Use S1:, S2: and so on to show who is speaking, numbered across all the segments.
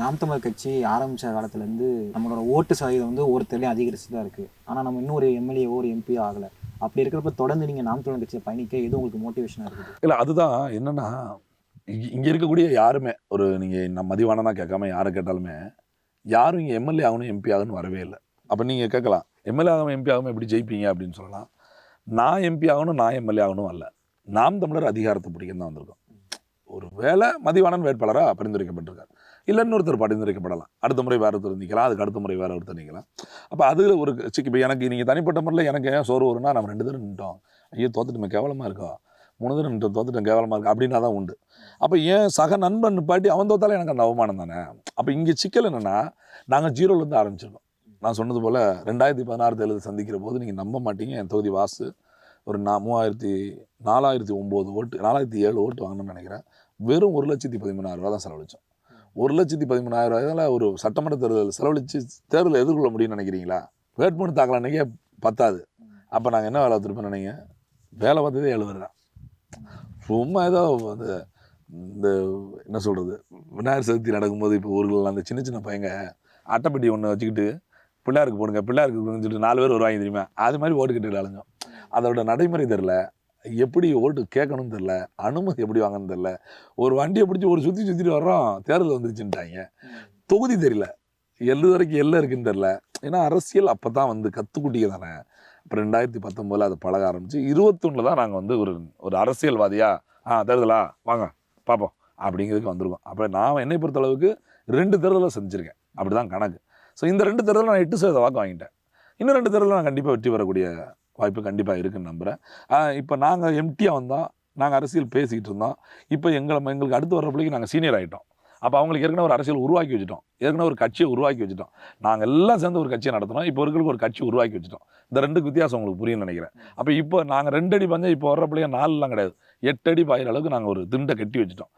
S1: நாம் தமிழர் கட்சி ஆரம்பித்த காலத்துலேருந்து நம்மளோட ஓட்டு சதவீதம் வந்து ஒருத்தர்லேயும் அதிகரிச்சு தான் இருக்குது ஆனால் நம்ம இன்னும் ஒரு எம்எல்ஏ ஒரு எம்பி ஆகலை. அப்படி இருக்கிறப்ப தொடர்ந்து நீங்கள் நாம் தமிழர் கட்சியை பயணிக்க எது உங்களுக்கு மோட்டிவேஷனாக இருக்குது?
S2: இல்லை அதுதான் என்னன்னா இங்க- இங்க இருக்கக்கூடிய யாருமே ஒரு நீங்கள் நம்ம மதிவானனா கேட்காம யாரை கேட்டாலுமே யாரும் இங்கே எம்எல்ஏ ஆகணும் எம்பி ஆகணும்னு வரவே இல்லை. அப்போ நீங்கள் கேட்கலாம் எம்எல்ஏ ஆகாம எம்பி ஆகாம எப்படி ஜெயிப்பீங்க அப்படின்னு சொல்லலாம். நான் எம்பி ஆகணும் நான் எம்எல்ஏ ஆகணும் அல்ல. நாம் தமிழர் அதிகாரத்தை பிடிக்கன்னு தான் வந்திருக்கோம். ஒரு வேளை மதிவாணன் வேட்பாளராக பரிந்துரைக்கப்பட்டிருக்கார். இல்லை இன்னொருத்தர் பரிந்துரைக்கப்படலாம். அடுத்த முறை வேறு ஒருத்தர் நிற்கலாம் அதுக்கு அடுத்த முறை வேறு ஒருத்தர் நிற்கலாம் அப்போ அதில் ஒரு சிக்கு இப்போ எனக்கு நீங்கள் தனிப்பட்ட முறையில் எனக்கு ஏன் சோறு வரும்னா நம்ம ரெண்டு தடவை நின்ட்டோம். ஐயோ தோத்துட்டுமே கேவலமாக இருக்கோ? மூணு தடவை நின்று தோத்துட்டோம் கேவலமாக இருக்கு? அப்படின்னா தான் உண்டு. அப்போ ஏன் சக நண்பன் பாட்டி அவன் தோத்தாலே எனக்கு அந்த அவமானம் தானே? அப்போ இங்கே சிக்கல் என்னென்னா நாங்கள் ஜீரோலேருந்து ஆரம்பிச்சிருக்கோம். நான் சொன்னது போல் ரெண்டாயிரத்தி பதினாறு தேர்தல் சந்திக்கிற போது நீங்கள் நம்ப மாட்டீங்க. என் தொகுதி வாசு ஒரு நா மூவாயிரத்தி நாலாயிரத்தி ஒம்பது ஓட்டு நாலாயிரத்தி ஏழு ஓட்டு வாங்கணும்னு நினைக்கிறேன். வெறும் ஒரு லட்சத்தி பதிமூணாயிரம் ரூபா தான் செலவழிச்சோம். ஒரு லட்சத்தி பதிமூணாயிரம் ரூபாயில் ஒரு சட்டமன்ற தேர்தல் செலவழித்து தேர்தலை எதிர்கொள்ள முடியும்னு நினைக்கிறீங்களா? வேட்புமனு தாக்கல அன்றைக்கே பத்தாது. அப்போ நாங்கள் என்ன வேலை பார்த்துருப்போம் நினைங்க? வேலை பார்த்ததே எழுபது தான் சும்மா ஏதோ வந்து இந்த என்ன சொல்கிறது விநாயகர் சதுர்த்தி நடக்கும்போது இப்போ ஊர்களில் அந்த சின்ன சின்ன பையங்க அட்டைப்பெட்டி ஒன்று வச்சுக்கிட்டு பிள்ளையாருக்கு போடுங்க பிள்ளையாருக்கு சொல்லிட்டு நாலு பேர் வருவாங்க தெரியுமா? அது மாதிரி ஓட்டுக்கிட்டு அலைஞ்சோம். அதோட நடைமுறை தெரில எப்படி ஓட்டு கேட்கணும்னு தெரில அனுமதி எப்படி வாங்கணும்னு தெரில ஒரு வண்டியை பிடிச்சி ஒரு சுற்றி சுற்றிட்டு வர்றோம் தேர்தல் வந்துருச்சுன்ட்டாங்க. தொகுதி தெரியல. எள்ளு வரைக்கும் எல்லை இருக்குன்னு தெரில ஏன்னா அரசியல் அப்போ தான் வந்து கற்றுக்குட்டிங்க தானே. இப்போ ரெண்டாயிரத்தி பத்தொம்போதில் அதை பழக ஆரம்பிச்சு இருபத்தொன்னில் தான் நாங்கள் வந்து ஒரு ஒரு அரசியல்வாதியா ஆ தேர்தலா? வாங்க பார்ப்போம் அப்படிங்கிறதுக்கு வந்திருக்கோம். அப்போ நான் என்னை பொறுத்தளவுக்கு ரெண்டு தேர்தலை செஞ்சுருக்கேன். அப்படி தான் கணக்கு. ஸோ இந்த ரெண்டு தேர்தலில் நான் எட்டு சதவீத வாக்கு வாங்கிட்டேன். இன்னும் ரெண்டு தேர்தலில் நான் கண்டிப்பாக வெற்றி பெறக்கூடிய வாய்ப்பு கண்டிப்பாக இருக்குன்னு நம்புகிறேன் இப்போ நாங்கள் எம்டியாக வந்தோம் நாங்கள் அரசியல் பேசிக்கிட்டு இருந்தோம். இப்போ எங்களை எங்களுக்கு அடுத்து வர பிள்ளைக்கு நாங்கள் சீனியர் ஆகிட்டோம் அப்போ அவங்களுக்கு ஏற்கனவே ஒரு அரசியல் உருவாக்கி வச்சுட்டோம். ஏற்கனவே ஒரு கட்சியை உருவாக்கி வச்சுட்டோம். நாங்கள் எல்லாம் சேர்ந்து ஒரு கட்சியை நடத்தினோம் இப்போ இருக்கிற ஒரு கட்சி உருவாக்கி வச்சுட்டோம். இந்த ரெண்டுக்கு வித்தியாசம் உங்களுக்கு புரியும்னு நினைக்கிறேன். அப்போ இப்போ நாங்கள் ரெண்டு அடி பஞ்சம் இப்போ வர்ற பிள்ளைங்க நாலுலாம் கிடையாது. எட்டு அடி பாயிற அளவுக்கு நாங்கள் ஒரு திண்டை கட்டி வச்சுட்டோம்.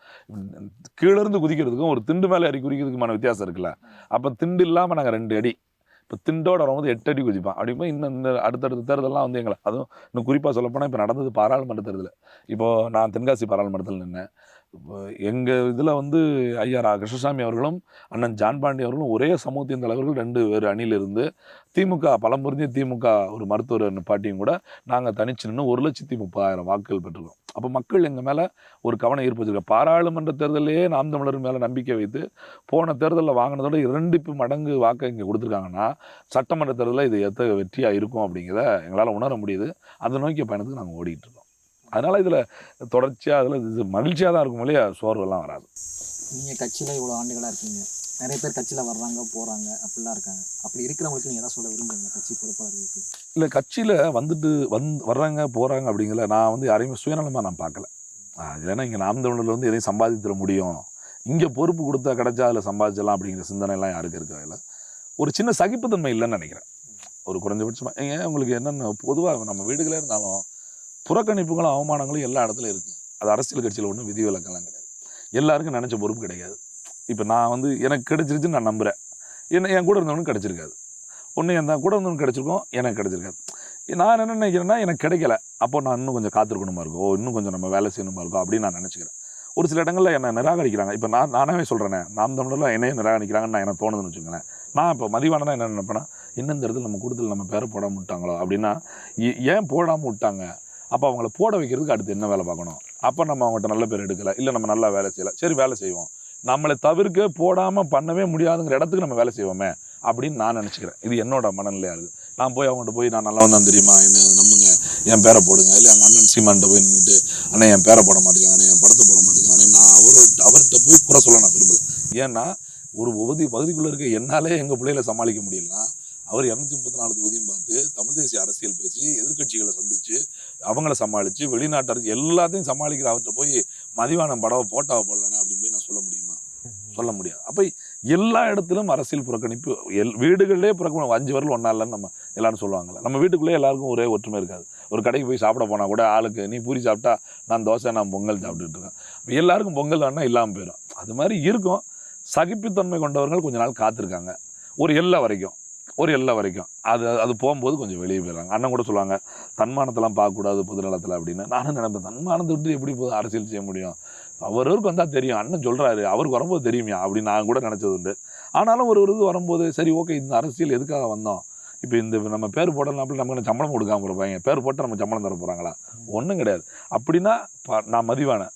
S2: கீழேருந்து குதிக்கிறதுக்கும் ஒரு திண்டு மேலே ஏறி குதிக்கிறதுக்குமான வித்தியாசம் இருக்குல்ல. அப்போ திண்டு இல்லாமல் நாங்கள் ரெண்டு அடி. இப்போ திண்டோட வரும்போது எட்டு அடி குதிப்பான். அப்படிங்கும்போது இன்னும் இந்த அடுத்தடுத்த தேர்தலெலாம் வந்து எங்களை அதுவும் இன்னும் குறிப்பாக சொல்லப்போனால் இப்போ நடந்தது பாராளுமன்ற தேர்தல். இப்போது நான் தென்காசி பாராளுமன்றத்தில் நின்றேன் எங்கள் இதில் வந்து ஐயா ரா கிருஷ்ணசாமி அவர்களும் அண்ணன் ஜான் பாண்டி அவர்களும் ஒரே சமூகத்தின் தலைவர்கள் ரெண்டு வேறு அணியிலிருந்து திமுக பலம் புரிஞ்ச திமுக ஒரு மருத்துவர் பாட்டியும் கூட நாங்கள் தனிச்சு நின்று ஒரு லட்சத்தி முப்பதாயிரம் வாக்குகள் பெற்றுக்கோம் அப்போ மக்கள் எங்கள் மேலே ஒரு கவனம் ஈர்ப்பு வச்சிருக்க பாராளுமன்ற தேர்தலையே நாம் தமிழர் மேலே நம்பிக்கை வைத்து போன தேர்தலில் வாங்கினதோட இரண்டு மடங்கு வாக்கை இங்கே கொடுத்துருக்காங்கன்னா சட்டமன்ற தேர்தலில் இது எத்த வெற்றியாக இருக்கும் அப்படிங்கிறத எங்களால் உணர முடியுது. அதை நோக்கிய பயணத்துக்கு நாங்கள் ஓடிக்கிட்டு இருக்கோம். அதனால் இதில் தொடர்ச்சியாக அதில் இது மகிழ்ச்சியாக தான் இருக்கும் இல்லையா? சோர்வெல்லாம் வராது.
S1: நீங்கள் கட்சியில் இவ்வளோ ஆண்டுகளாக இருக்கீங்க. நிறைய பேர் கட்சியில் வர்றாங்க போகிறாங்க அப்படிலாம் இருக்காங்க. அப்படி இருக்கிறவங்களுக்கு நீங்கள் எதாவது சொல்ல விரும்புங்க கட்சி பொறுப்பாளர்களுக்கு?
S2: இல்லை கட்சியில் வந்துட்டு வந் வர்றாங்க போகிறாங்க அப்படிங்கிற நான் வந்து யாரையுமே சுயநலமாக நான் பார்க்கல. ஏன்னா இங்கே நாம் தமிழரில் வந்து எதையும் சம்பாதித்திட முடியும். இங்கே பொறுப்பு கொடுத்தா கிடைச்சா அதில் சம்பாதிச்சிடலாம் அப்படிங்கிற சிந்தனை எல்லாம் யாருக்கு இருக்காதுல்ல ஒரு சின்ன சகிப்புத்தன்மை இல்லைன்னு நினைக்கிறேன். ஒரு குறைஞ்சபட்சமாக ஏன் உங்களுக்கு என்னென்ன பொதுவாக நம்ம வீடுகளே இருந்தாலும் புறக்கணிப்புகளும் அவமானங்களும் எல்லா இடத்துலையும் இருக்குது அது அரசியல் கட்சியில் ஒன்றும் விதிவிலக்கெல்லாம் கிடையாது. எல்லாருக்கும் நினச்ச பொறுப்பு கிடைக்காது இப்போ நான் வந்து எனக்கு கிடைச்சிருச்சுன்னு நான் நம்புகிறேன் என்ன என் கூட இருந்தவனுக்கு கிடைச்சிருக்காது. ஒன்று என் கூட இருந்தவனுக்கு கிடைச்சிருக்கோம் எனக்கு கிடைச்சிருக்காது. நான் என்ன நினைக்கிறேன்னா எனக்கு கிடைக்கல. அப்போ நான் இன்னும் கொஞ்சம் காத்திருக்கணுமா இருக்கோ ஓ இன்னும் கொஞ்சம் நம்ம வேலை செய்யணுமா இருக்கோ அப்படின்னு நான் நினச்சிக்கிறேன். ஒரு சில இடங்களில் என்னை நிராகரிக்கிறாங்க. இப்போ நான் நானாவே சொல்கிறேனே நாம் தமிழர்லாம் என்னையே நிராகரிக்கிறாங்கன்னு நான் எனக்கு தோணுதுன்னு வச்சுக்கோங்களேன். நான் இப்போ மதிவானதான் என்ன நினைப்பேன்னா இன்னும் இந்த இடத்துல நம்ம கூடுதல் நம்ம பேரை போடாமல் விட்டாங்களோ அப்படின்னா ஏ- ஏன் போடாமல் விட்டாங்க? அப்போ அவங்கள போட வைக்கிறதுக்கு அடுத்து என்ன வேலை பார்க்கணும்? அப்போ நம்ம அவங்கள்ட்ட நல்ல பேர் எடுக்கலை இல்லை நம்ம நல்லா வேலை செய்யலை சரி வேலை செய்வோம். நம்மளை தவிர்க்க போடாமல் பண்ணவே முடியாதுங்கிற இடத்துக்கு நம்ம வேலை செய்வோமே அப்படின்னு நான் நினச்சிக்கிறேன். இது என்னோட மனநிலையாக இருக்குது நான் போய் அவங்கள்ட்ட போய் நான் நல்லா வந்தான் தெரியுமா? என்ன நம்புங்க. என் பேரை போடுங்க. இல்லை எங்கள் அண்ணன் சீமான்ட்ட போய் நின்றுட்டு அண்ணன் என் பேரை போட மாட்டேங்காங்க அண்ணன் என் படத்தை போட மாட்டேங்காங்க நான் அவரோட அவர்கிட்ட போய் குறை சொல்ல நான் விரும்பலை. ஏன்னா ஒரு பகுதி பகுதிக்குள்ளே இருக்க என்னாலே எங்கள் பிள்ளைகளை சமாளிக்க முடியலன்னா அவர் இரநூத்தி முப்பத்தி நாலு தொகுதியும் பார்த்து தமிழ் தேசிய அரசியல் பேசி எதிர்க்கட்சிகளை சந்திச்சு அவங்கள சமாளித்து வெளிநாட்டு எல்லாத்தையும் சமாளிக்கிற அவர்கிட்ட போய் மதிவானம் படவை போட்டாவை போடலனே அப்படின்னு போய் நான் சொல்ல முடியுமா? சொல்ல முடியாது. அப்போ எல்லா இடத்திலும் அரசியல் புறக்கணிப்பு எல் வீடுகளிலே புறக்கணி அஞ்சு வரல ஒன்றா இல்லைன்னு நம்ம எல்லாரும் சொல்லுவாங்கல்ல. நம்ம வீட்டுக்குள்ளே எல்லாருக்கும் ஒரே ஒற்றுமை இருக்காது. ஒரு கடைக்கு போய் சாப்பிட போனால் கூட ஆளுக்கு நீ பூரி சாப்பிட்டா நான் தோசை நான் பொங்கல் சாப்பிட்டுட்டு இருக்கேன். எல்லாருக்கும் பொங்கல் வேணா இல்லாமல் போயிடும் அது மாதிரி இருக்கும். சகிப்புத்தன்மை கொண்டவர்கள் கொஞ்ச நாள் காத்திருக்காங்க. ஒரு எல்லை வரைக்கும். ஒரு எல்லை வரைக்கும். அது அது போகும்போது கொஞ்சம் வெளியே போயிடுறாங்க. அண்ணன் கூட சொல்லுவாங்க தன்மானத்தெல்லாம் பார்க்கக்கூடாது பொது நலத்தில் அப்படின்னு. நானும் நினைப்பேன் தன்மானத்தை விட்டு எப்படி போது அரசியல் செய்ய முடியும்? அவரவருக்கு வந்தால் தெரியும். அண்ணன் சொல்கிறாரு அவருக்கு வரும்போது தெரியுமியா அப்படின்னு நான் கூட நினச்சது உண்டு. ஆனாலும் ஒரு ஒரு இது வரும்போது சரி ஓகே இந்த அரசியல் எதுக்காக வந்தோம்? இப்போ இந்த நம்ம பேர் போடலாம் நமக்கு சம்பளம் கொடுக்காம இருப்பாங்க? பேர் போட்டு நம்ம சம்பளம் தர போகிறாங்களா ஒன்றும் கிடையாது. அப்படின்னா ப- நான் மதிவானேன்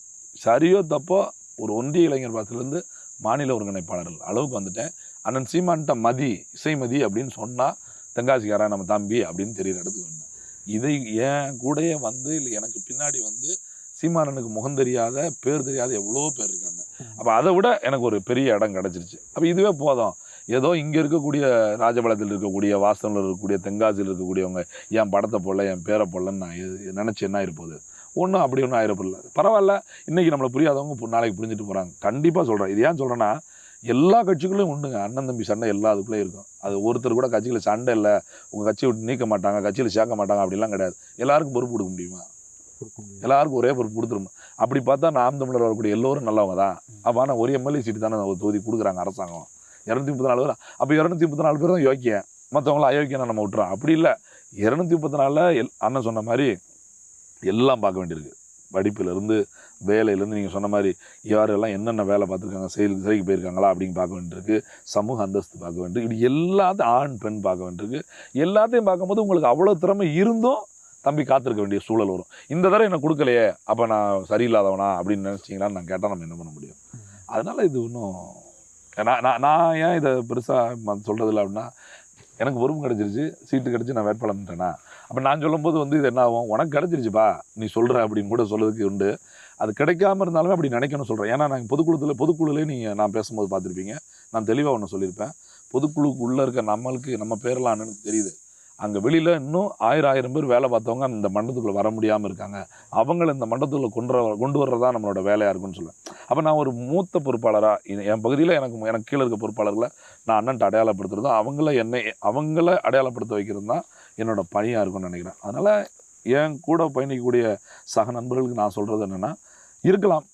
S2: சரியோ தப்போ ஒரு ஒன்றிய இளைஞர் பாசத்துலேருந்து மாநில ஒருங்கிணைப்பாளர்கள் அளவுக்கு வந்துட்டேன். அண்ணன் சீமான்ட்ட மதி இசை மதி அப்படின்னு சொன்னால் தென்காசிக்காரன் நம்ம தம்பி அப்படின்னு தெரியுற இடத்துக்கு வந்தேன். இதை என் கூடயே வந்து இல்லை எனக்கு பின்னாடி வந்து சீமானனுக்கு முகம் தெரியாத பேர் தெரியாத எவ்வளோ பேர் இருக்காங்க. அப்போ அதை விட எனக்கு ஒரு பெரிய இடம் கிடச்சிருச்சு. அப்போ இதுவே போதும். ஏதோ இங்கே இருக்கக்கூடிய ராஜபாளையத்தில் இருக்கக்கூடிய வாசனில் இருக்கக்கூடிய தென்காசியில் இருக்கக்கூடியவங்க என் படத்தை போடல? என் பேரை போடலன்னு நான் நினைச்சு என்ன ஆயிருப்போகுது ஒன்றும் அப்படி ஒன்றும் ஆயிரப்பில்ல பரவாயில்ல. இன்னைக்கு நம்மளை புரியாதவங்க நாளைக்கு புரிஞ்சுட்டு போகிறாங்க கண்டிப்பாக சொல்கிறேன் இது ஏன் சொல்கிறேன்னா எல்லா கட்சிகளும் உண்டுங்க. அண்ணன் தம்பி சண்டை எல்லா அதுக்குள்ளே இருக்கும். அது ஒருத்தர் கூட கட்சியில் சண்டை இல்லை. உங்கள் கட்சியை விட்டு நீக்க மாட்டாங்க கட்சியில் சேர்க்க மாட்டாங்க அப்படிலாம் கிடையாது. எல்லாருக்கும் பொறுப்பு கொடுக்க முடியுமா? எல்லாருக்கும் ஒரே பொறுப்பு கொடுத்துருமா? அப்படி பார்த்தா நாம் தமிழர் வரக்கூடிய எல்லோரும் நல்லவங்க தான். அப்போ ஆனால் ஒரு எம்எல்ஏ சீட்டு தானே ஒரு தொகுதி கொடுக்குறாங்க அரசாங்கம். இரநூத்தி முப்பத்தி நாலு பேர் அப்போ இரநூத்தி முப்பத்தி நாலு பேர் தான் யோக்கியன் மற்றவங்களாம் அயோக்கியனை நம்ம விட்டுறோம். அப்படி இல்லை. இரநூத்தி முப்பத்தி நாலில் எல் அண்ணன் சொன்ன மாதிரி எல்லாம் பார்க்க வேண்டியிருக்கு. படிப்புலேருந்து வேலையிலேருந்து நீங்கள் சொன்ன மாதிரி யாரெல்லாம் என்னென்ன வேலை பார்த்துருக்காங்க செயல் சிறைக்கு போயிருக்காங்களா அப்படின்னு பார்க்க வேண்டியிருக்கு. சமூக அந்தஸ்து பார்க்க வேண்டியிருக்கு. இப்படி எல்லாத்தையும் ஆண் பெண் பார்க்க வேண்டியிருக்கு. எல்லாத்தையும் பார்க்கும்போது உங்களுக்கு அவ்வளோ திறமை இருந்தும் தம்பி காத்திருக்க வேண்டிய சூழல் வரும். இந்த தடவை எனக்கு கொடுக்கலையே அப்போ நான் சரியில்லாதவனா அப்படின்னு நினச்சிங்களான்னு நான் கேட்டால் நம்ம என்ன பண்ண முடியும்? அதனால் இது இன்னும் நான் நான் நான் ஏன் இதை பெருசாக சொல்கிறதில்ல அப்படின்னா எனக்கு பொறுப்பு கிடச்சிருச்சு சீட்டு கிடச்சி நான் வேட்பாளர்ட்டேனா அப்போ நான் சொல்லும்போது வந்து இது என்ன ஆகும்? உனக்கு கிடச்சிருச்சுப்பா நீ சொல்கிற அப்படின்னு கூட சொல்கிறதுக்கு உண்டு. அது கிடைக்காம இருந்தாலுமே அப்படி நினைக்கணும் சொல்கிறேன் ஏன்னா நாங்கள் பொதுக்குழுத்தில் பொதுக்குழுலே நீங்கள் நான் பேசும்போது பார்த்துருப்பீங்க. நான் தெளிவாக ஒன்று சொல்லியிருப்பேன். பொதுக்குழுக்கு உள்ளே இருக்க நம்மளுக்கு நம்ம பேரெல்லாம் அண்ணனுக்கு தெரியுது. அங்கே வெளியில் இன்னும் ஆயிரம் ஆயிரம் பேர் வேலை பார்த்தவங்க இந்த மண்டத்துக்குள்ளே வர முடியாமல் இருக்காங்க. அவங்கள இந்த மண்டபத்துக்குள்ளே கொண்டு வர கொண்டு வர்றதா நம்மளோட வேலையாக இருக்குன்னு சொல்லுவேன். அப்போ நான் ஒரு மூத்த பொறுப்பாளராக என் பகுதியில் எனக்கு எனக்கு கீழே இருக்க பொறுப்பாளர்களை நான் அண்ணன்ட்ட அடையாளப்படுத்துறதும் அவங்கள என்னை அவங்கள அடையாளப்படுத்த வைக்கிறது தான் என்னோட பணியாக இருக்கும்னு நினைக்கிறேன். அதனால் என் கூட பயணிக்கக்கூடிய சக நண்பர்களுக்கு நான் சொல்கிறது என்னென்னா இருக்கலாம்.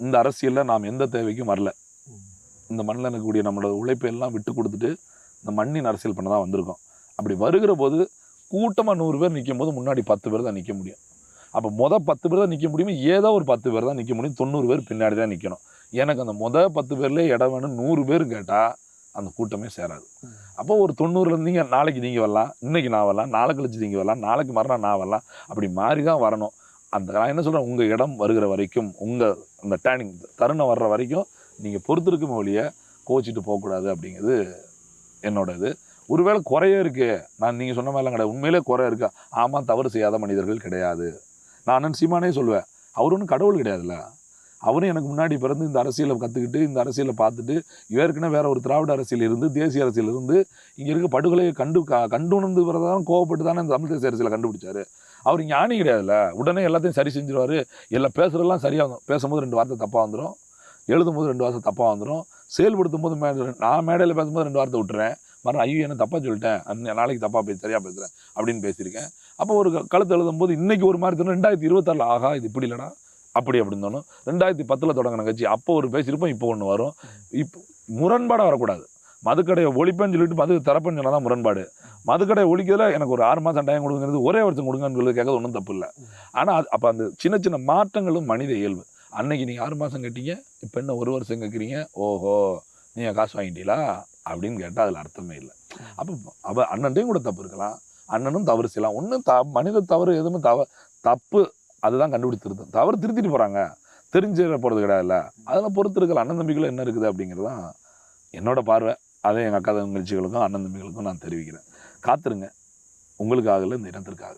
S2: இந்த அரசியலில் நாம் எந்த தேவைக்கும் வரல. இந்த மண்ணில் இருக்கக்கூடிய நம்மளோட உழைப்பை எல்லாம் விட்டு கொடுத்துட்டு இந்த மண்ணின் அரசியல் பண்ண தான் வந்திருக்கோம். அப்படி வருகிற போது கூட்டமாக நூறு பேர் நிற்கும் போது முன்னாடி பத்து பேர் தான் நிற்க முடியும். அப்போ மொதல் பத்து பேர் தான் நிற்க முடியும் ஏதோ ஒரு பத்து பேர் தான் நிற்க முடியும். தொண்ணூறு பேர் பின்னாடி தான் நிற்கணும் எனக்கு அந்த மொதல் பத்து பேர்லேயே இடம் வேணும் நூறு பேர் கேட்டால் அந்த கூட்டமே சேராது. அப்போ ஒரு தொண்ணூறுல நீங்கள் நாளைக்கு நீங்கள் வரலாம் இன்னைக்கு நான் வரலாம் நாளை கழிச்சு நீங்கள் வரலாம் நாளைக்கு மறுநாள் நான் வரலாம் அப்படி மாறி தான் வரணும். அந்த நான் என்ன சொல்கிறேன் உங்கள் இடம் வருகிற வரைக்கும் உங்கள் அந்த டேர்னிங் தருணம் வர்ற வரைக்கும் நீங்கள் பொறுத்திருக்கும் ஒழிய கோச்சிட்டு போகக்கூடாது அப்படிங்கிறது என்னோட இது. ஒருவேளை குறைய இருக்கு நான் நீங்கள் சொன்ன மாதிரிலாம் கிடையாது. உண்மையிலே குறை இருக்கா? ஆமாம் தவறு செய்யாத மனிதர்கள் கிடையாது. நான் சீமானே சொல்லுவேன் அவர் ஒன்றும் கடவுள் கிடையாதுல்ல. அவரும் எனக்கு முன்னாடி பிறந்து இந்த அரசியலை கற்றுக்கிட்டு இந்த அரசியலை பார்த்துட்டு ஏற்கனவே வேற ஒரு திராவிட அரசியல் இருந்து தேசிய அரசியல் இருந்து இங்கே இருக்க படுகொலையை கண்டு கண்டு உணர்ந்து வரதான் கோவப்பட்டு தானே இந்த தமிழ் தேசிய அரசியலை கண்டுபிடிச்சாரு. அவர் ஞானி கிடையாதுல்ல. உடனே எல்லாத்தையும் சரி செஞ்சிருவாரு. எல்லாம் பேசுறதெல்லாம் சரியாக பேசும்போது ரெண்டு வார்த்தை தப்பாக வந்துடும் எழுதும் போது ரெண்டு வார்த்தை தப்பாக வந்துடும் செயல்படுத்தும் போது மே நான் மேடையில் பேசும்போது ரெண்டு வார்த்தை விட்டுறேன். மறுநாள் ஐயோ என்ன தப்பாக சொல்லிட்டேன். நாளைக்கு தப்பாக பேச சரியாக பேசுகிறேன் அப்படின்னு பேசியிருக்கேன். அப்போ ஒரு கழுத்து எழுதும் போது இன்னைக்கு ஒரு மாதிரி தோணும். ரெண்டாயிரத்தி இருபத்தாறில் ஆகா இது இப்படி இல்லைடா. அப்படி அப்படின்னு தோணும். ரெண்டாயிரத்தி பத்தில் தொடங்கின கட்சி. அப்போ ஒரு பேசியிருப்போம் இப்போ ஒன்று வரும். இப்போ முரண்பாடாக வரக்கூடாது. மதுக்கடையை ஒழிப்பேன்னு சொல்லிட்டு மது தரப்புன்னு சொன்னால் தான் முரண்பாடு. மதுக்கடையை ஒழிக்கிறதுல எனக்கு ஒரு ஆறு மாதம் டைம் கொடுங்கிறது ஒரே வருஷம் கொடுங்கன்னு சொல்லி கேட்கறது ஒன்றும் தப்பு இல்லை. ஆனால் அது அப்போ அந்த சின்ன சின்ன மாற்றங்களும் மனித இயல்பு. அன்னைக்கு நீங்கள் ஆறு மாதம் கட்டிங்க இப்போ என்ன ஒரு வருஷம் கேட்குறீங்க ஓஹோ நீங்கள் காசு வாங்கிட்டீங்களா அப்படின்னு கேட்டால் அதில் அர்த்தமே இல்லை. அப்போ அவ அண்ணன்ட்டையும் கூட தப்பு இருக்கலாம். அண்ணனும் தவறு செய்யலாம். ஒன்றும் த மனித தவறு எதுவுமே தவ தப்பு அதுதான் கண்டுபிடிச்சிருது. தவறு திருத்திட்டு போகிறாங்க தெரிஞ்சிட போகிறது கிடையாதுல்ல. அதெல்லாம் பொறுத்து இருக்கல அண்ணன் தம்பிக்குள்ள என்ன இருக்குது அப்படிங்கிறது தான் என்னோட பார்வை. அதை எங்கள் அக்கா தங்கச்சிகளுக்கும் அண்ணன் தம்பிகளுக்கும் நான் தெரிவிக்கிறேன். காத்துருங்க. உங்களுக்கு ஆகல இந்த இனத்திற்காக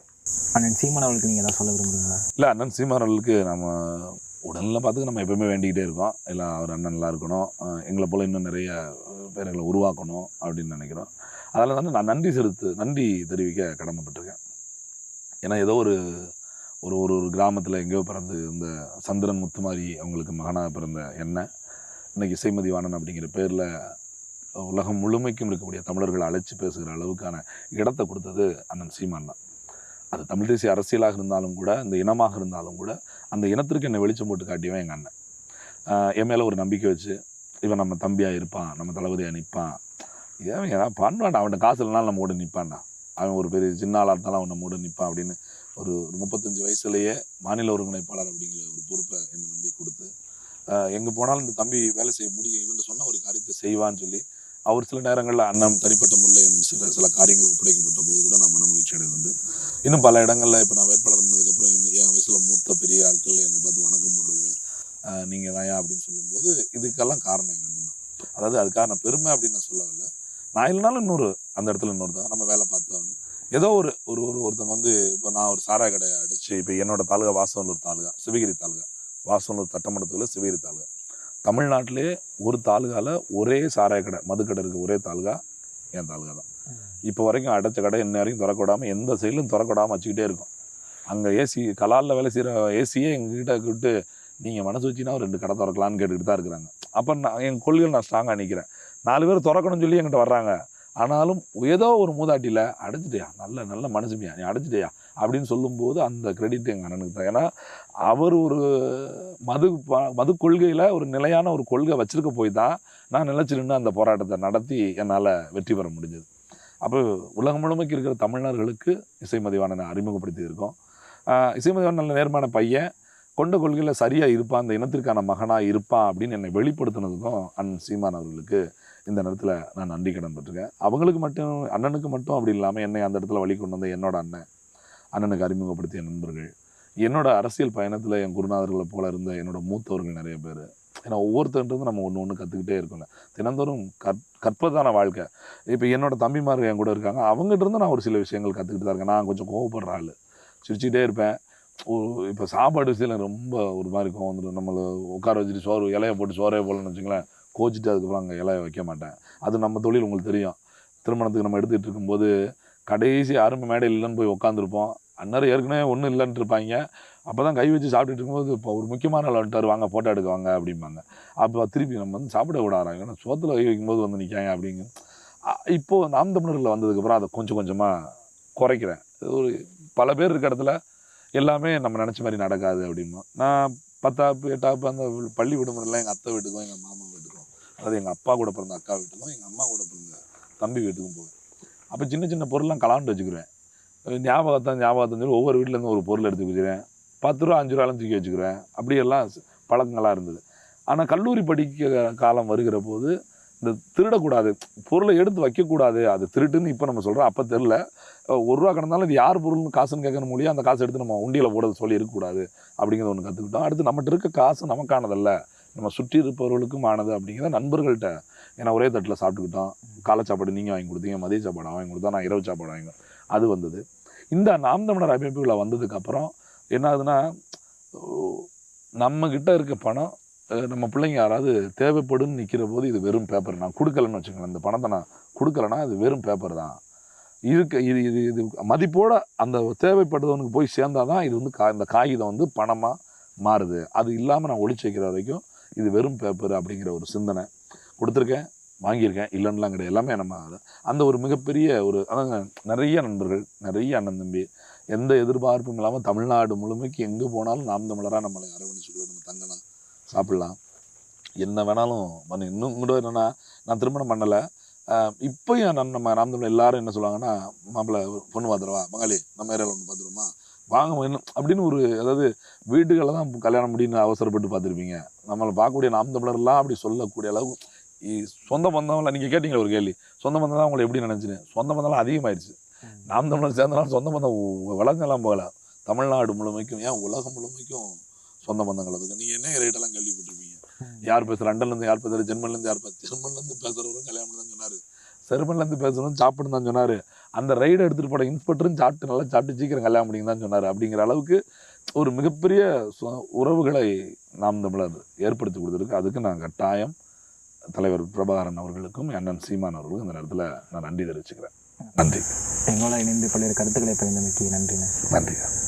S1: அண்ணன் சீமான் அவர்களுக்கு நீங்கள் ஏதாவது சொல்ல விரும்புறீங்களா
S2: இல்லை அண்ணன் சீமானவர்களுக்கு நம்ம உடல்நிலை பார்த்துக்க நம்ம எப்பவுமே வேண்டிக்கிட்டே இருக்கோம். இல்லை அவர் அண்ணன் நல்லா இருக்கணும். எங்களை போல் இன்னும் நிறைய பேர்களை உருவாக்கணும் அப்படின்னு நினைக்கிறோம். அதில் வந்து நான் நன்றி செலுத்து நன்றி தெரிவிக்க கடமைப்பட்டிருக்கேன். ஏன்னா ஏதோ ஒரு ஒரு ஒரு ஒரு கிராமத்தில் எங்கேயோ பிறந்து இந்த சந்திரன் முத்துமாரி அவங்களுக்கு மகனாக பிறந்த என்ன இன்னைக்கு இசைமதி வாணன் அப்படிங்கிற பேரில் உலகம் முழுமைக்கும் இருக்கக்கூடிய தமிழர்கள் அழைச்சி பேசுகிற அளவுக்கான இடத்தை கொடுத்தது அண்ணன் சீமான் தான். அது தமிழ் தேசிய அரசியலாக இருந்தாலும் கூட இந்த இனமாக இருந்தாலும் கூட அந்த இனத்திற்கு என்னை வெளிச்சம் போட்டு காட்டியவன் எங்கள் அண்ணன். என் மேலே ஒரு நம்பிக்கை வச்சு இவன் நம்ம தம்பியாக இருப்பான் நம்ம தளபதியாக நிற்பான் ஏன் ஏன்னா பண்ணுவான்டா அவன்கிட்ட காசு இல்லைனாலும் நம்ம கூட நிற்பான்டா அவன் ஒரு பெரிய சின்ன ஆளாக இருந்தாலும் அவன் நம்ம கூட நிற்பான் அப்படின்னு ஒரு ஒரு முப்பத்தஞ்சு வயசுலேயே மாநில ஒருங்கிணைப்பாளர் அப்படிங்கிற ஒரு பொறுப்பை என்னை நம்பி கொடுத்து எங்கே போனாலும் இந்த தம்பி வேலை செய்ய முடியும் இவன் சொன்ன ஒரு காரியத்தை செய்வான்னு சொல்லி அவர் சில நேரங்களில் அண்ணன் தனிப்பட்ட முறையில் சில சில காரியங்கள் ஒப்படைக்கப்பட்ட போது கூட நான் மனமகிழ்ச்சி அடைந்து இன்னும் பல இடங்களில் இப்போ நான் வேட்பாளர் இருந்ததுக்கப்புறம் என்ன என் வயசில் மூத்த பெரிய ஆட்கள் என்னை பார்த்து வணக்கம் போடுறது நீங்கள் தான் அப்படின்னு சொல்லும்போது இதுக்கெல்லாம் காரணம் எங்கள் அண்ணன் தான். அதாவது அதுக்காக நான் பெருமை அப்படின்னு நான் சொல்ல வரல நான் இல்லைனாலும் இன்னொரு அந்த இடத்துல இன்னொருத்தன் நம்ம வேலை பார்த்தவங்க ஏதோ ஒரு ஒரு ஒரு ஒருத்தங்க வந்து இப்போ நான் ஒரு சாராய கடையை அடித்து இப்போ என்னோட தாலுகா வாசவனூர் தாலுகா சிவகிரி தாலுகா வாசவனூர் சட்டமன்றத்தில் சிவகிரி தாலுகா. தமிழ்நாட்டிலே ஒரு தாலுகாவில் ஒரே சாராய கடை மதுக்கடை இருக்குது ஒரே தாலுகா என் தாலுகா தான். இப்போ வரைக்கும் அடைச்ச கடை இன்ன வரைக்கும் திறக்க விடாமல் எந்த சைடும் திறக்க விடாமல் வச்சுக்கிட்டே இருக்கும். அங்கே ஏசி கலாலில் வேலை செய்கிற ஏசியே எங்ககிட்ட விட்டு நீங்கள் மனசு வச்சுன்னா ஒரு ரெண்டு கடை திறக்கலான்னு கேட்டுக்கிட்டு தான் இருக்கிறாங்க. அப்போ நான் என் கொள்கையில் நான் ஸ்ட்ராங்காக நிற்கிறேன் நாலு பேர் திறக்கணும்னு சொல்லி என்கிட்ட வர்றாங்க. ஆனாலும் ஏதோ ஒரு மூதாட்டியில் அடைச்சிட்டியா நல்ல நல்ல மனசுமியா? நீ அடைச்சிட்டியா அப்படின்னு சொல்லும்போது அந்த கிரெடிட் எங்கள் அண்ணனுக்கு தான். ஏன்னா அவர் ஒரு மது ப- மது கொள்கையில் ஒரு நிலையான ஒரு கொள்கை வச்சுருக்க போய் தான் நான் நிலச்சி நின்று அந்த போராட்டத்தை நடத்தி என்னால் வெற்றி பெற முடிஞ்சது. அப்போ உலகம் முழுமைக்கு இருக்கிற தமிழர்களுக்கு இசைமதிவாணனை அறிமுகப்படுத்தி இருக்கோம். இசைமதிவாணன் நல்ல நேர்மையான பையன். கொண்ட கொள்கையில் சரியாக இருப்பான் அந்த இனத்திற்கான மகனாக இருப்பான் அப்படின்னு என்னை வெளிப்படுத்தினதுக்கும் அண் சீமான் அவர்களுக்கு இந்த நேரத்தில் நான் நன்றி கடன் பட்டிருக்கேன். அவங்களுக்கு மட்டும் அண்ணனுக்கு மட்டும் அப்படி இல்லாமல் என்னை அந்த இடத்துல வழி கொண்டு வந்த என்னோட அண்ணன் அண்ணனுக்கு அறிமுகப்படுத்திய நண்பர்கள். என்னோட அரசியல் பயணத்தில் என் குருநாதர்களை போல இருந்த என்னோட மூத்தவர்கள் நிறைய பேர். ஏன்னா ஒவ்வொருத்தர்கிட்ட நம்ம ஒன்று ஒன்று கற்றுக்கிட்டே இருக்கோம்ல. தினந்தோறும் கற் கற்பதான வாழ்க்கை. இப்போ என்னோட தம்பிமார்கள் என் கூட இருக்காங்க. அவங்ககிட்ட இருந்து நான் ஒரு சில விஷயங்கள் கற்றுக்கிட்டு தான் இருக்கேன். நான் கொஞ்சம் கோவப்படுற ஆள். சிரிச்சுக்கிட்டே இருப்பேன். இப்போ சாப்பாடு விஷயம் ரொம்ப ஒரு மாதிரி கோவம் வந்துடும் நம்மளை உட்கார வச்சுட்டு சோறு இலைய போட்டு சோறே போடலன்னு வச்சுங்களேன் கோச்சிட்டு அதுக்கப்புறம் அங்கே இலையை வைக்க மாட்டேன். அது நம்ம தொழில் உங்களுக்கு தெரியும். திருமணத்துக்கு நம்ம எடுத்துகிட்டு இருக்கும்போது கடைசி யாருமே மேடையில் இல்லைன்னு போய் உட்காந்துருப்போம் அந்நேரம் ஏற்கனவே ஒன்றும் இல்லைன்ட்டு இருப்பாங்க அப்போ தான் கை வச்சு சாப்பிட்டுட்டு இருக்கும்போது இப்போ ஒரு முக்கியமான ஆள் வந்துட்டார் வாங்க ஃபோட்டோ எடுக்குவாங்க அப்படிம்பாங்க. அப்போ திருப்பி நம்ம வந்து சாப்பிட விடாறாங்க ஏன்னா சோத்தில் கை வைக்கும்போது வந்து நிற்காங்க அப்படிங்க. இப்போது இப்போ நாம் தமிழரில் வந்ததுக்கப்புறம் அதை கொஞ்சம் கொஞ்சமாக குறைக்கிறேன். ஒரு பல பேர் இருக்க இடத்துல எல்லாமே நம்ம நினச்ச மாதிரி நடக்காது அப்படிமா நான் பத்தாப்பு எட்டாப்பு அந்த பள்ளி விடுமுறையில் எங்கள் அத்தை வீட்டுக்கும் எங்கள் மாமா வீட்டுக்கும் அதாவது எங்கள் அப்பா கூட பிறந்த அக்கா வீட்டுக்கும் எங்கள் அம்மா கூட பிறந்த தம்பி வீட்டுக்கும் போவேன். அப்போ சின்ன சின்ன பொருள்லாம் கலாண்டு வச்சுக்கிறேன் ஞாபகத்தான் ஞாபகத்தான் சொல்லி ஒவ்வொரு வீட்டிலேருந்து ஒரு பொருள் எடுத்து வச்சுக்கிறேன் பத்து ரூபா அஞ்சு ரூபாலாம் தூக்கி வச்சுக்கிறேன். அப்படியெல்லாம் பழக்கங்களாக இருந்தது. ஆனால் கல்லூரி படிக்க காலம் வருகிற போது இந்த திருடக்கூடாது பொருளை எடுத்து வைக்கக்கூடாது அது திருட்டுன்னு இப்போ நம்ம சொல்கிறோம் அப்போ தெரில ஒரு ரூபா கிடந்தாலும் இது யார் பொருள்னு காசுன்னு கேட்கணும் முடியும் அந்த காசை எடுத்து நம்ம உண்டியில் போட சொல்லி இருக்கக்கூடாது அப்படிங்கிறத ஒன்று கற்றுக்கிட்டோம் அடுத்து நம்மகிட்ட இருக்க காசு நமக்கானதல்ல. நம்ம சுற்றி இருப்பவர்களுக்கும் ஆனது அப்படிங்கிறத நண்பர்கள்ட்ட ஏன்னா ஒரே தட்டில் சாப்பிட்டுக்கிட்டோம். காலை சாப்பாடு நீங்கள் வாங்கி கொடுத்தீங்க மதிய சாப்பாடு வாங்கி கொடுத்தா நான் இரவு சாப்பாடு வாங்கி அது வந்தது. இந்த நாம் தமிழர் அமைப்புகளை வந்ததுக்கப்புறம் என்ன ஆகுதுன்னா நம்ம கிட்ட இருக்க பணம் நம்ம பிள்ளைங்க யாராவது தேவைப்படுன்னு நிற்கிற போது இது வெறும் பேப்பர் நான் கொடுக்கலன்னு வச்சுக்கோங்களேன். இந்த பணத்தை நான் கொடுக்கலன்னா இது வெறும் பேப்பர் தான். இதுக்கு இது இது இது மதிப்போடு அந்த தேவைப்படுறவனுக்கு போய் சேர்ந்தாதான் இது வந்து கா இந்த காகிதம் வந்து பணமாக மாறுது. அது இல்லாமல் நான் ஒழிச்சு வைக்கிற வரைக்கும் இது வெறும் பேப்பர் அப்படிங்கிற ஒரு சிந்தனை கொடுத்துருக்கேன். வாங்கியிருக்கேன் இல்லைன்னுலாம் கிடையாது. எல்லாமே நம்ம அந்த ஒரு மிகப்பெரிய ஒரு அதாங்க நிறைய நண்பர்கள் நிறைய அண்ணன் தம்பி எந்த எதிர்பார்ப்பும் இல்லாமல் தமிழ்நாடு முழுமைக்கு எங்கே போனாலும் நாம் தமிழராக நம்மளை அரவணைச்சுக்குள்ள நம்ம தங்கலாம் சாப்பிட்லாம். என்ன வேணாலும் பண்ணு. இன்னும் கூட என்னென்னா நான் திருமணம் பண்ணலை. இப்போயும் நான் நம்ம நாம் தமிழ் எல்லாரும் என்ன சொல்லுவாங்கன்னா மாப்பிள்ளை பொண்ணு பார்த்துருவா மங்களி நம்ம ஏரியாவில் ஒன்று பார்த்துருமா வாங்க இன்னும் அப்படின்னு ஒரு அதாவது வீட்டுகளில் தான் கல்யாணம் முடியும்னு அவசரப்பட்டு பார்த்துருப்பீங்க. நம்மளை பார்க்கக்கூடிய நாம் தமிழர்லாம் அப்படி சொல்லக்கூடிய அளவுக்கு சொந்த பந்தம்லாம் நீங்கள் கேட்டீங்களா ஒரு கேள்வி. சொந்த பந்தம் உங்களை எப்படி நினைச்சுன்னு சொந்த பந்தம்லாம் அதிகமாயிருச்சு நாம் தமிழர் சேர்ந்தனால சொந்த பந்தம் வளர்ந்தெல்லாம் போகல. தமிழ்நாடு முழுமைக்கும் ஏன் உலகம் முழுமைக்கும் சொந்த பந்தங்கள் அதுக்கு. நீங்கள் என்ன ரேட்டெல்லாம் கேள்விப்பட்டிருப்பீங்க? யார் பேசுகிற லண்டன்லேருந்து யார் பேசுகிற ஜெர்மன்லேருந்து யார் பேச ஜெர்மன்லேருந்து பேசுகிறவரும் கல்யாணம் தான் சொன்னார். செர்மன்லேருந்து பேசணும் சாப்பிடுன்னு தான் சொன்னார். அந்த ரைடு எடுத்துகிட்டு போன இன்ஸ்பெக்டரும் சாப்பிட்டு நல்லா சாப்பிட்டு சீக்கிரம் கல்யாணம் பண்ணிங்க தான் சொன்னார். அப்படிங்கிற அளவுக்கு ஒரு மிகப்பெரிய உறவுகளை நாம் தமிழர் ஏற்படுத்தி கொடுத்துருக்கு. அதுக்கு நான் கட்டாயம் தலைவர் பிரபாகரன் அவர்களுக்கும் அண்ணன் சீமான் அவர்களுக்கும் இந்த நேரத்தில் நான் நன்றி தெரிவிச்சுக்கிறேன். நன்றி.
S1: எங்களோட இணைந்து பல்வேறு கருத்துக்களை பகிர்ந்தமைக்கு நன்றிண்ணே
S2: நன்றி.